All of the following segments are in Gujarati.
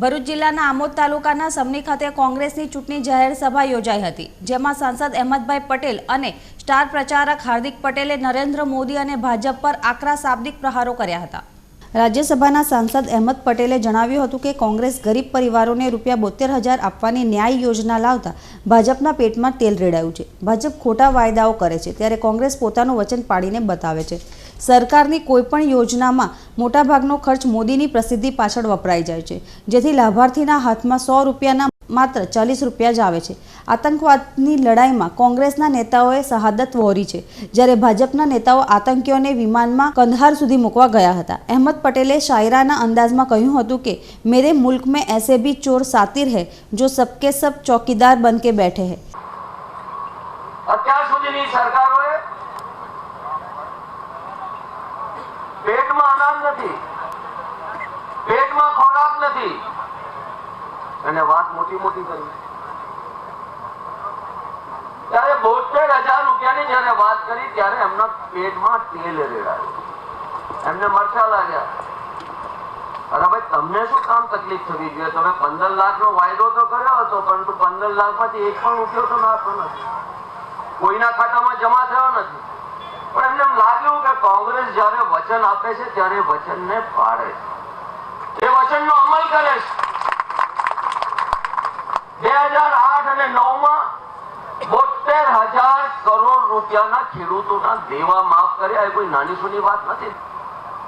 ભરૂચ જિલ્લાના આમોદ તાલુકાના સમની ખાતે કોંગ્રેસની ચૂંટણી જાહેર સભા યોજાઈ હતી, જેમાં સાંસદ અહેમદભાઈ પટેલ અને સ્ટાર પ્રચારક હાર્દિક પટેલે નરેન્દ્ર મોદી અને ભાજપ પર આકરા શાબ્દિક પ્રહારો કર્યા હતા. રાજ્યસભાના સાંસદ અહેમદ પટેલે જણાવ્યું હતું કે કોંગ્રેસ ગરીબ પરિવારોને રૂપિયા બોતેર હજાર આપવાની ન્યાય યોજના લાવતા ભાજપના પેટમાં તેલ રેડાયું છે. ભાજપ ખોટા વાયદાઓ કરે છે ત્યારે કોંગ્રેસ પોતાનું વચન પાડીને બતાવે છે. સરકારની કોઈપણ યોજનામાં મોટાભાગનો ખર્ચ મોદીની પ્રસિદ્ધિ પાછળ વપરાઈ જાય છે. જેથી લાભાર્થીના હાથમાં સો રૂપિયાના માત્ર ચાલીસ રૂપિયા જ આવે છે. આતંકવાદની લડાઈમાં કોંગ્રેસના નેતાઓએ શહાદત વહોરી છે, જ્યારે ભાજપના નેતાઓ આતંકીઓને વિમાનમાં કંધાર સુધી મૂકવા ગયા હતા. અહેમદ પટેલે શાયરાના અંદાજમાં કહ્યું હતું કે, મેરે મુલ્ક મેં એસે ભી ચોર સાતિર હૈ, જો સબકે સબ ચોકીદાર બન કે બેઠે હૈ. પેટમાં અનાજ નથી પેટમાં ખોરાક નથી અને વાત મોટી મોટી કરી. ત્યારે બોતેર હજાર રૂપિયાની જયારે વાત કરી, ત્યારે એમના પેટમાં તેલ રેડાયું. એમને મરચા લાગ્યા. અરે ભાઈ, તમને શું કામ તકલીફ થવી જોઈએ? તમે પંદર લાખ નો વાયદો તો કર્યો હતો, પરંતુ પંદર લાખમાંથી એક પણ ઉઠ્યો તો નાખતો નથી. કોઈના ખાતામાં જમા થયો નથી. પણ એમને એમ લાગ્યું કે કોંગ્રેસ જ્યારે વચન આપે છે, ત્યારે વચનને પાડે છે. એ વચનનો અમલ કરે છે. બે હજાર આઠ અને નવમાં બોતેર હજાર કરોડ રૂપિયાના ખેડૂતોના દેવા માફ કર્યા એ કોઈ નાની સુની વાત નથી.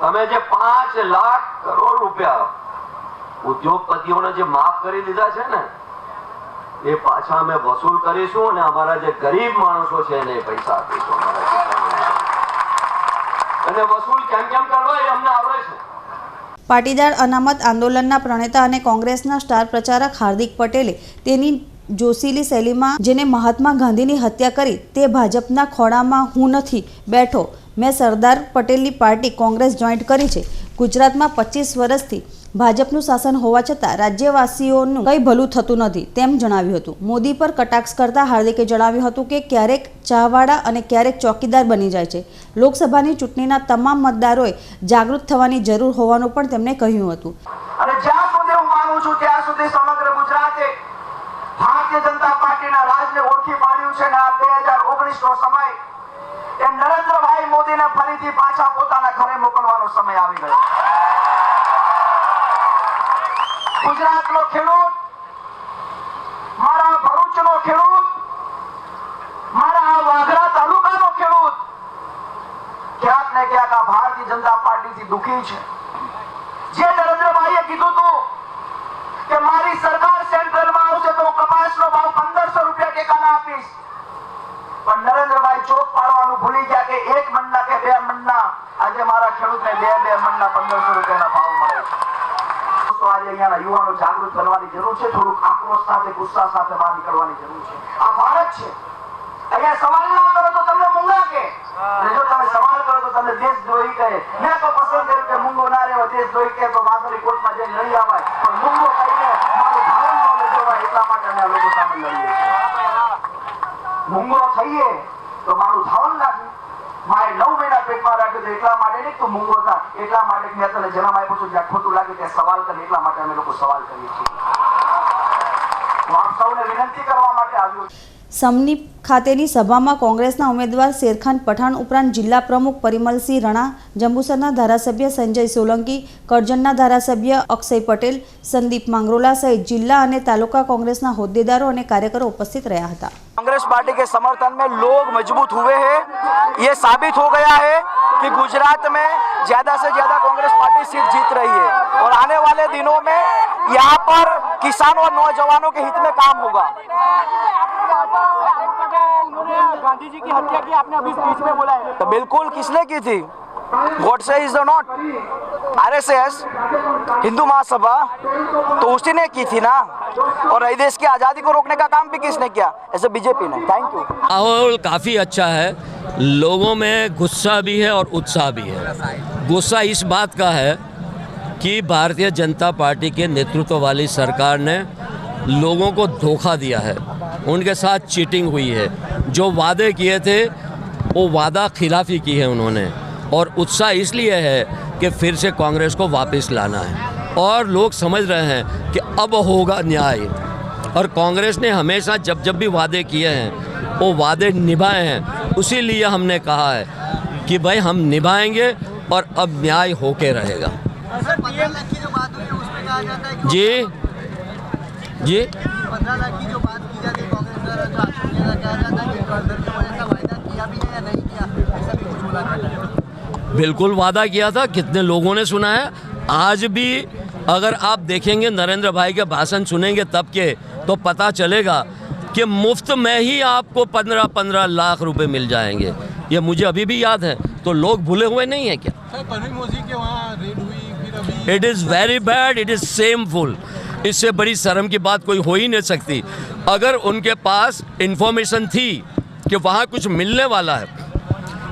તમે જે પાંચ લાખ કરોડ રૂપિયા ઉદ્યોગપતિઓને જે માફ કરી દીધા છે ને, એ પાછા અમે વસૂલ કરીશું અને અમારા જે ગરીબ માણસો છે એને પૈસા આપીશું. અને વસૂલ કેમ કેમ કરવા એ અમને આવડે છે. પાટીદાર અનામત આંદોલનના પ્રણેતા અને કોંગ્રેસના સ્ટાર પ્રચારક હાર્દિક પટેલે તેની જોશીલી શૈલીમાં, જેને મહાત્મા ગાંધીની હત્યા કરી, તે ભાજપના ખોળામાં હું નથી, બેઠો. મેં સરદાર પટેલની પાર્ટી કોંગ્રેસ જોઈન્ટ કરી છે. ગુજરાતમાં પચીસ વર્ષથી ભાજપનું શાસન હોવા છતાં રાજ્યવાસીઓનું કંઈ ભલું થતું નથી તેમ જણાવ્યું હતું. મોદી પર કટાક્ષ કરતા હાર્દિકે જણાવ્યું હતું કે ક્યારેક ચાહવાડા અને ક્યારેક ચોકીદાર બની જાય છે. લોકસભાની ચૂંટણીના તમામ મતદારોએ જાગૃત થવાની જરૂર હોવાનું પણ તેમણે કહ્યું હતું. અને ભારતીય જનતા પાર્ટીના રાજને ઓળખી પાડ્યું છે ને આ બે હજાર ઓગણીસ નો સમય એ નરેન્દ્રભાઈ મોદીને ફરીથી પાછા પોતાના ઘરે મોકલવાનો સમય આવી ગયો. ગુજરાતનો ખેડૂત, મારા ભરૂચનો ખેડૂત, મારા આ તાલુકા નો ખેડૂત, ક્યાંક ને ક્યાંક આ ભારતીય જનતા પાર્ટીથી દુખી છે. જે નરેન્દ્રભાઈએ કીધું હતું કે મારી સરકાર સેન્ટ્રલમાં આવશે તો હું કપાસનો ભાવ પંદરસો રૂપિયા ટેકાના આપીશ. પણ નરેન્દ્રભાઈ ચોક પાડવાનું ભૂલી ગયા કે એક મણના કે બે મણના આજે મારા ખેડૂતને બે બે મણના પંદરસો રૂપિયાના ભાવ મળે છે. તો આજે અહીંયાના યુવાનો જાગૃત બનવાની જરૂર છે. થોડુંક આક્રોશ સાથે, ગુસ્સા સાથે બહાર નીકળવાની જરૂર છે. આ ભારત છે. અહીંયા સવાલ ના કરો તો તમને મૂંગા કે જો તમે સવાલ કરો તો તમને દેશદ્રોહી કહે. મેં તો પસંદ કર્યું કે મૂંગો ના રહેવા દેશદ્રોહી કહે તો વાદળી કોર્ટમાં જઈને લઈ આવાય પણ મૂંગો કહીને મારું ભાવન ન લેજવાય એટલા માટે અમે લોકો સામે લડીએ છીએ. મૂંગો થઈએ તો મારું ધાવન લાગ્યું મારે નવ મહિના લાગે એટલા માટે નહીં તો મૂંગો હતા એટલા માટે મેં તને જન્મ આપ્યો છું જ્યાં ખોટું લાગે ત્યાં સવાલ કરે. એટલા માટે અમે લોકો સવાલ કરીએ છીએ. આપ સૌને વિનંતી કરવા માટે આવ્યો સમની ખાતેની સભામાં કોંગ્રેસના ઉમેદવાર શેરખાન પઠાણ ઉપરાંત જિલ્લા પ્રમુખ પરિમલસિંહ રણા જંબુસરના ધારાસભ્ય સંજય સોલંકી કરજણના ધારાસભ્ય અક્ષય પટેલ સંદીપ માંગરોલા સહિત જિલ્લા અને તાલુકા કોંગ્રેસના હોદ્દેદારો અને કાર્યકરો ઉપસ્થિત રહ્યા હતા. કોંગ્રેસ પાર્ટી કે સમર્થન મેં લોગ મજબૂત હુએ હૈ યે સાબિત હો ગયા હૈ. कि गुजरात में ज़्यादा से ज़्यादा कांग्रेस पार्टी सीट जीत रही है और आने वाले दिनों में यहाँ पर किसानों और नौजवानों के हित में काम होगा। गांधी जी की हत्या की आपने अभी में बोला है तो बिल्कुल किसने की थी? Godse is the not RSS Hindu Mahasabha तो उसी ने की थी ना? और देश की आज़ादी को रोकने का काम भी किसने किया? ऐसे बीजेपी ने। थैंक यू माहौल काफ़ी अच्छा है। लोगों में गुस्सा भी है और उत्साह भी है। गुस्सा इस बात का है कि भारतीय जनता पार्टी के नेतृत्व वाली सरकार ने लोगों को धोखा दिया है। उनके साथ चीटिंग हुई है। जो वादे किए थे, वो वादा खिलाफी की है उन्होंने। और उत्साह इसलिए है कि फिर से कांग्रेस को वापस लाना है। और लोग समझ रहे हैं कि अब होगा न्याय। और कांग्रेस ने हमेशा जब जब भी वादे किए हैं, वो वादे निभाए हैं। उसी लिए हमने कहा है कि भाई हम निभाएँगे और अब न्याय होके रहेगा। जी जी। बिल्कुल वादा किया था कितने लोगों ने सुना है। आज भी अगर आप देखेंगे नरेंद्र भाई के भाषण सुनेंगे तब के तो पता चलेगा कि मुफ़्त में ही आपको पंद्रह पंद्रह लाख रुपए मिल जाएँगे। ये मुझे अभी भी याद है। तो लोग भूले हुए नहीं है क्या? सर परवीन मोदी के वहाँ रेड हुई फिर अभी it is very bad it is shameful इससे बड़ी शर्म की बात कोई हो ही नहीं सकती। अगर उनके पास इंफॉर्मेशन थी कि वहाँ कुछ मिलने वाला है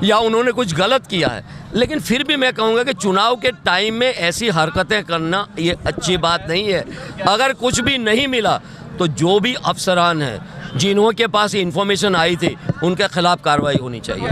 या उन्होंने कुछ गलत किया है लेकिन फिर भी मैं कहूँगा कि चुनाव के टाइम में ऐसी हरकतें करना ये अच्छी बात नहीं है। अगर कुछ भी नहीं मिला तो जो भी अफसरान हैं जिन्हों के पास इंफॉर्मेशन आई थी उनके खिलाफ कार्रवाई होनी चाहिए